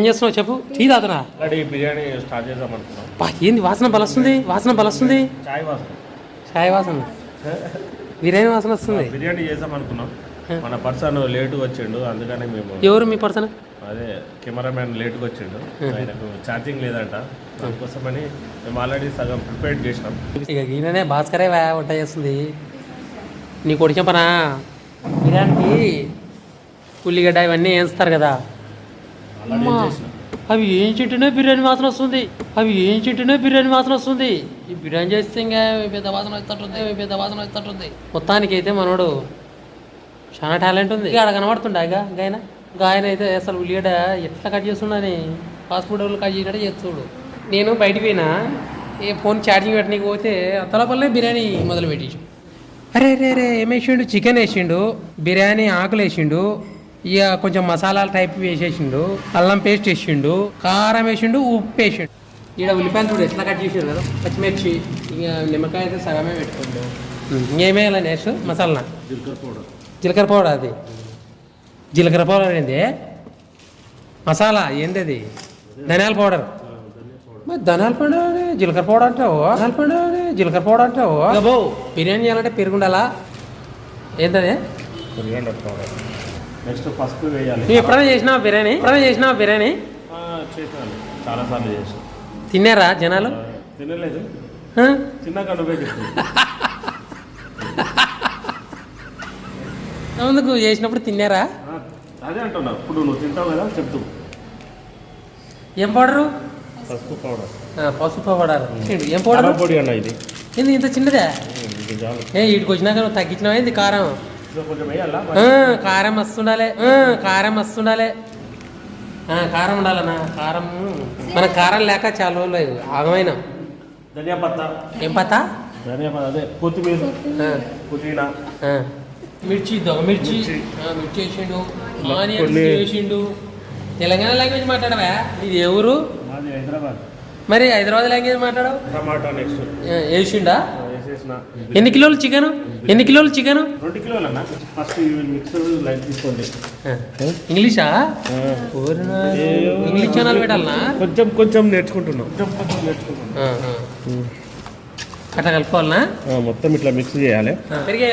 ఏం చేస్తున్నావు చెప్పు? టీ ఆల్రెడీ బిర్యానీ స్టార్ట్ చేద్దాం అనుకున్నాం. ఏంది వాసన బలస్తుంది? వాసన బలస్తుంది? చాయ్ వాసన. చాయ్ వాసన? బిర్యానీ వాసన వస్తుంది? బిర్యానీ చేద్దాం అనుకున్నాం. మన పర్సన్ లేటు వచ్చిండు అందుకనే మేము ఎవరు మీ పర్సన్? అదే కెమెరామ్యాన్ లేట్గా వచ్చిండు. ఆయనకు ఛార్జింగ్ లేదంట. అందుకోసమని మేము ఆల్రెడీ సగం ప్రిపేర్ చేసినాం. ఇక ఈయననే భాస్కరే వంట చేస్తుంది. నీ కొడుకు చెప్పనా? బిర్యానీకి ఉల్లిగడ్డ ఇవన్నీ వేస్తారు కదా? అమ్మా, అవి ఏం చెట్టునే బిర్యానీ వాసన వస్తుంది. అవి ఏం చెట్టునే బిర్యానీ వాసన వస్తుంది. ఈ బిర్యానీ చేస్తే ఇంకా పెద్ద వాసన వస్తుంటుంది పెద్ద వాసన వస్తుంటుంది మొత్తానికి అయితే మనోడు చాలా టాలెంట్ ఉంది. ఇక ఆడ కనబడుతుండే ఇంకా ఆయన? అయితే అసలు ఉల్లిగడ్డ ఎట్లా కట్ చేస్తున్నాని ఫాస్ట్ ఫుడ్ వాళ్ళు కట్ చేసినట్టు చేస్తుడు. నేను బయటికి పోయినా ఏ ఫోన్ ఛార్జింగ్ పెట్టడానికి పోతే అంతలోపలనే బిర్యానీ మొదలు పెట్టేసి అరే రే రే ఏమేసిండు చికెన్ వేసిండు బిర్యానీ ఆకులు వేసిండు ఇక కొంచెం మసాలా టైప్ వేసేసిండు అల్లం పేస్ట్ వేసిండు కారం వేసిండు ఉప్పు వేసిండు. ఈడ ఉల్లిపాయలు చూడు ఎట్లా కట్ చేసిండు కదా పచ్చిమిర్చి ఇక నిమ్మకాయ అయితే సగమే పెట్టుకుండు. ఇంకేమేయాలి నెక్స్ట్ మసాలా? జీలకర్ర పౌడర్. జీలకర్ర పౌడర్ అది. జీలకర్ర పౌడర్ ఏంది? మసాలా ఏంది అది ధనియాల పౌడర్. మరి ధనియాల పౌడర్ జీలకర్ర పౌడర్ అంటావు? ధనియాల పౌడర్ జీలకర్ర పౌడర్ అంటావు? బాబు బిర్యానీ చేయాలంటే పెరుగుండాలా ఏంటది కొరియాండర్ పౌడర్. నెక్స్ట్ పసుపు వేయాలి. నువ్వు ఎప్పుడైనా చేసినావా బిర్యానీ? ఎప్పుడైనా చేసినావా బిర్యానీ? ఆ, చేశాను చాలాసార్లు చేసాను. తిన్నారా జనాలు? తినలేదు. నువ్వే చెప్తుంది ఎందుకు చేసినప్పుడు తిన్నారా? అదే అంటున్నా. ఇప్పుడు నువ్వు తింటావు కదా చెప్తూ. ఏం పౌడరు? పసుపు పౌడర్. ఆ, పసుపు పౌడర్. ఏం పౌడర్? కారం పొడి అన్న ఇది. ఏంది ఇంత చిన్నదే? ఇది చాలు ఏ వీటికి వచ్చినాక నువ్వు తగ్గించినావా? ఏంది కారం? ఇది ఆ, కారం మస్తుండాలి. ఆ, కారం మస్తుండాలి. ఆ, కారం ఉండాలన్నా. కారం మన కారం లేక చాలా రోజులు ఆగమైన. ధనియా పత్తా. ఏం పత్తా? ధనియా పత్తా అదే కొత్తిమీర. పుదీనా. మిర్చి దొంగ మిర్చి. మిర్చి. వేసిండు. ఆనియన్స్ తెలంగాణ లాంగ్వేజ్ మాట్లాడవా? ఇది ఎవరు హైదరాబాద్. మరి హైదరాబాద్ లాంగ్వేజ్ మాట్లాడవు? టమాటా నెక్స్ట్. వేసిండా? ఎన్ని కిలోలు చికెన్? ఎన్ని కిలోలు చికెన్? రెండు కిలోలు అన్న ఫస్ట్ మిక్స్ లైట్ తీసుకోండి. ఇంగ్లీషా. ఇంగ్లీష్ ఛానల్ పెట్టాలనా? కొంచెం కొంచెం నేర్చుకుంటున్నాం. కొంచెం కొంచెం నేర్చుకుంటున్నాం. అట్లా కలుపుకోవాలనా? మొత్తం ఇట్లా మిక్స్ చేయాలి. పెరిగి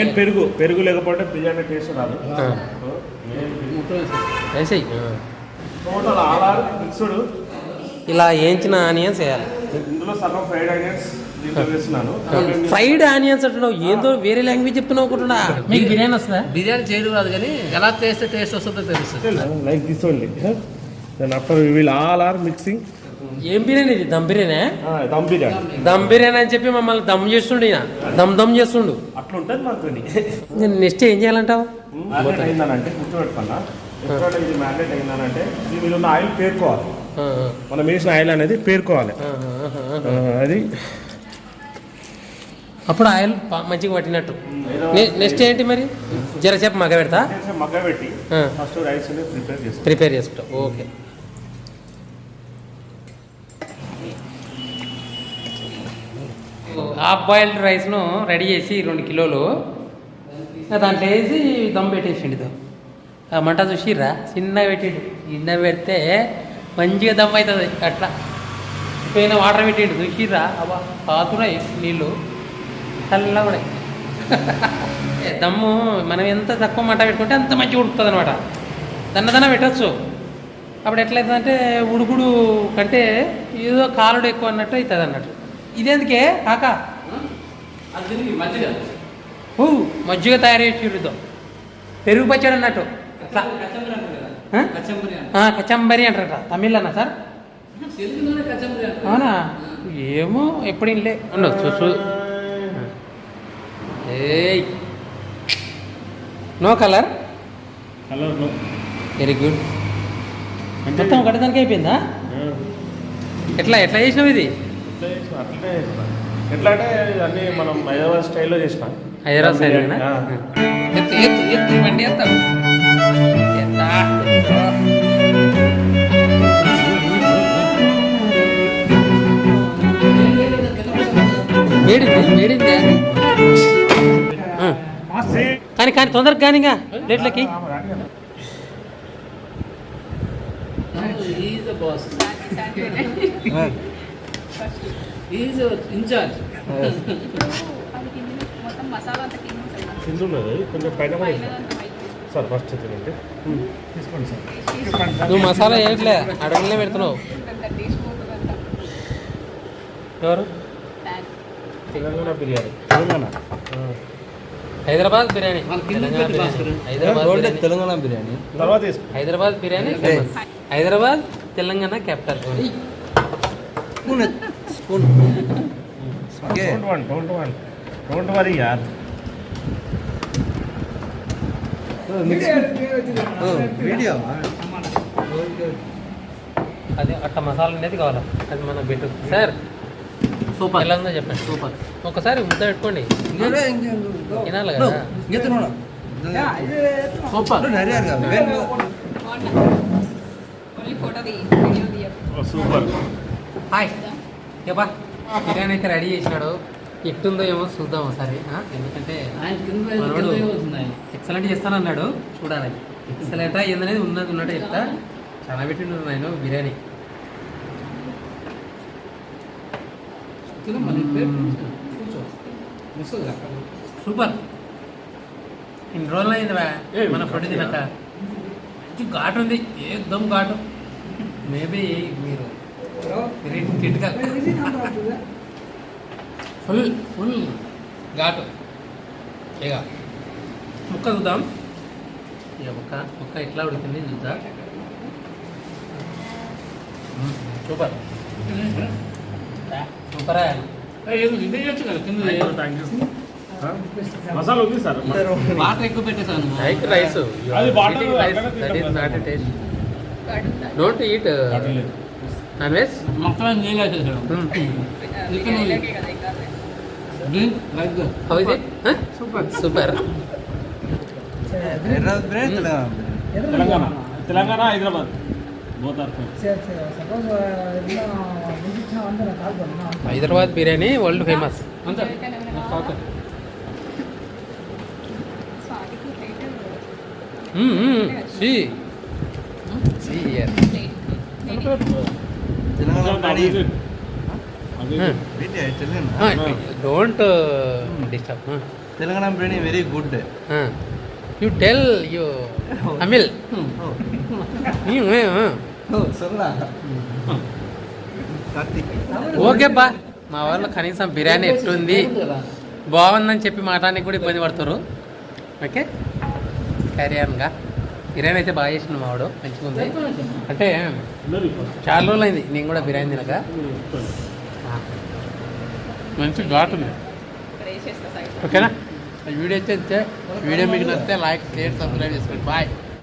ఏం పెరుగు పెరుగు లేకపోతే బిర్యానీ టేస్ట్ రాదు. వేసేయ్. ఇలా వేయించిన ఆనియన్స్ వేయాలి. ఇందులో సగం ఫ్రైడ్ ఆనియన్స్ ఫ్రైడ్ ఆనియన్స్ అంటున్నావు. ఏందో వేరే లాంగ్వేజ్ చెప్తున్నావు అనుకుంటున్నా. మీకు బిర్యానీ వస్తుందా? బిర్యానీ చేయడం రాదు కానీ ఎలా చేస్తే టేస్ట్ వస్తుందో తెలుస్తుంది like this only then after we will all are mixing ఏం బిర్యానీ ఇది? దమ్ బిర్యానీ? దమ్ బిర్యానీ. దమ్ బిర్యానీ అని చెప్పి మమ్మల్ని దమ్ చేస్తుండు ఈయన. దమ్ దమ్ చేస్తుండు. అట్లా ఉంటుంది మనతోని నేను నెక్స్ట్ ఏం చేయాలంటావు? మ్యారినేట్ అయిందనంటే గుర్తుపెట్టుకున్నా ఎప్పుడైతే ఇది అయిందనంటే ఉన్న ఆయిల్ పేరుకోవాలి. మనం వేసిన ఆయిల్ అనేది పేరుకోవాలి. అది అప్పుడు ఆయిల్ మంచిగా పట్టినట్టు. నెక్స్ట్ ఏంటి మరి? జర చెప్పు మగ పెడతా? మగ్గ పెట్టి. ఫస్ట్ రైస్ ప్రిపేర్ చేసుకుంటాం. ఓకే. హాఫ్ బాయిల్డ్ రైస్ను రెడీ చేసి రెండు కిలోలు. దాంట్లో వేసి దమ్ పెట్టేసిండు మంట చూసిర్రా? చిన్నగా పెట్టిండు. చిన్న పెడితే మంచిగా దమ్ అవుతుంది. అట్లా. పైన వాటర్ పెట్టిండు. చూసిర్రా? అబ్బా పాతున్నాయి నీళ్ళు. చల్లగా ఉన్నాయి దమ్ము మనం ఎంత తక్కువ మంట పెట్టుకుంటే అంత మంచిగా ఉడుకుతుంది అనమాట దన్నదన్న పెట్టచ్చు. అప్పుడు ఎట్లయితుందంటే ఉడుకుడు కంటే ఏదో కాలుడు ఎక్కువ అన్నట్టు అవుతుంది అన్నట్టు ఇదేందుకే? కాక. ఓ మజ్జిగ. తయారు చేసి ఇద్దాం పెరుగు పచ్చడి అన్నట్టు. కచంబరి అంటారట. తమిళ్ అన్న సార్. అవునా? ఏమో ఎప్పుడు ఇల్లే ఉండవు చూ చూ. ఏయ్ no colour colour very good మొత్తం ఒకటిదానికి అయిపోయిందా? ఎట్లా ఎట్లా చేసినావు ఇది? ఎట్లా అంటే అన్ని మనం హైదరాబాద్ స్టైల్లో చేసిన. హైదరాబాద్ ఆ. ఎత్తు ఎత్తు ఎత్తు బండి వేడింది వేడింది కానీ కానీ తొందరగా కానీ ఇంకా ప్లేట్లకి ఈజ్ ఇన్ఛార్జ్ అది కింద మొత్తం మసాలా అంతా కింద ఉంటుంది కదా. కింద ఉన్నది కొంచెం పైన కూడా పైన వేసాం. అంతా white. సార్ ఫస్ట్ తినండి తీసుకోండి సార్ నువ్వు మసాలా వేయట్లే అడగలే పెడుతున్నావు. ఎవరు. తెలంగాణ బిర్యానీ తెలంగాణ హైదరాబాద్ బిర్యానీ. తెలంగాణ బిర్యానీ. హైదరాబాద్ బిర్యానీ. తెలంగాణ బిర్యానీ. తర్వాత తీసుకో. Hyderabad biryani famous Hyderabad Telangana capital spoon spoon. Don't want don't want don't worry యార్ వీడియో అది అట్ట మసాలా అనేది కావాలా? అది మన పెట్టు సార్ సూపర్. ఎలా ఉందో చెప్పండి. సూపర్. ఒకసారి ముద్ద పెట్టుకోండి. తినాలి కదా. సూపర్. సూపర్. హాయ్. ఏపా బిర్యానీ అయితే రెడీ చేసినాడు. ఎట్టుందో ఏమో చూద్దాం ఒకసారి? ఎందుకంటే ఎక్సలెంట్ చేస్తానన్నాడు చూడాలి. ఎక్సలెంట్ ఏందనేది ఉన్నది ఉన్నట్టు చెప్తా. చాలా పెట్టిండు నేను బిర్యానీ. తిను మళ్ళీ పేరు కూర్చో ముసలిగా సూపర్ ఇన్ని రోజులు అయిందివా మన ఫుడ్ తినక మంచి ఘాటు ఉంది ఏకదమ్ ఘాటు మేబీ మీరు కిట్గా ఫుల్ ఫుల్ ఘాటు ఇక ముక్క చూద్దాం ఇక ముక్క ముక్క ఎట్లా ఉడికింది చూద్దాం సూపర్ యూ మసాలా ఉంది సార్ వాటర్ ఎక్కువ పెట్టేసాను like rice. Don't eat. Non veg మొత్తం నీళ్ళు వేసేసాడు. Drink how is it super Telangana Hyderabad Hyderabad biryani world famous అంతే ఎవరికైనా ఏమైనా కావాలా? స్వాతికి plate సి సి plate. Telangana biryani Hmm. Biryani Telangana don't disturb Telangana biryani very good you tell you Amil Karthik okay బా మా వాళ్ళు కనీసం బిర్యానీ ఎట్లుంది? బాగుందని చెప్పి మాట్లాడానికి కూడా ఇబ్బంది పడుతున్నారు ఓకే? క్యారియర్గా బిర్యానీ అయితే బాగా చేసిన మావాడు మంచిగా ఉంది. అంటే చాలా రోజులు అయింది నేను కూడా బిర్యానీ తినక. మంచి ఘాట్ ఉంది. ఓకేనా? ఈ వీడియో అయితే ఇంతే. వీడియో మీకు నచ్చితే లైక్ షేర్ సబ్స్క్రైబ్ చేసుకోండి. బాయ్